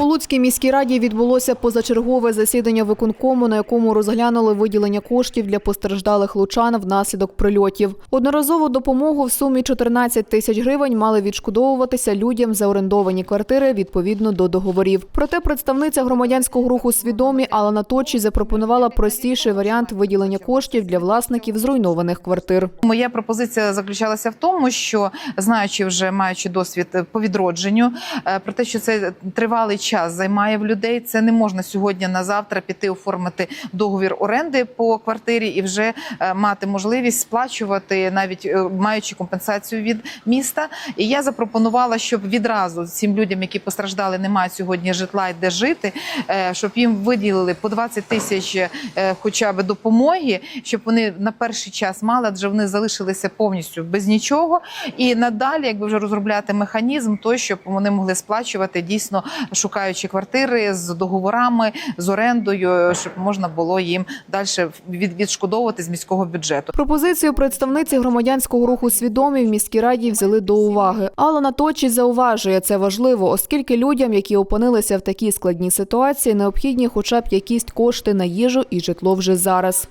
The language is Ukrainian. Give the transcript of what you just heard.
У Луцькій міській раді відбулося позачергове засідання виконкому, на якому розглянули виділення коштів для постраждалих лучан внаслідок прильотів. Одноразову допомогу в сумі 14 тисяч гривень мали відшкодовуватися людям за орендовані квартири відповідно до договорів. Проте представниця громадянського руху свідомі Алана Точі запропонувала простіший варіант виділення коштів для власників зруйнованих квартир. Моя пропозиція заключалася в тому, що знаючи вже маючи досвід по відродженню, е, про те, що це тривалий займає в людей. Це не можна сьогодні на завтра піти оформити договір оренди по квартирі і вже е, мати можливість сплачувати, навіть е, маючи компенсацію від міста. І я запропонувала, щоб відразу цим людям, які постраждали, не мають сьогодні житла і де жити, е, щоб їм виділили по 20 тисяч хоча б допомоги, щоб вони на перший час мали, адже вони залишилися повністю без нічого. І надалі, якби вже розробляти механізм, той, щоб вони могли сплачувати дійсно шукаючи квартири з договорами, з орендою, щоб можна було їм далі від- відшкодовувати з міського бюджету. Пропозицію представниці громадянського руху свідомі в міській раді взяли до уваги. Алана Точі зауважує, це важливо, оскільки людям, які опинилися в такій складній ситуації, необхідні хоча б якісь кошти на їжу і житло вже зараз.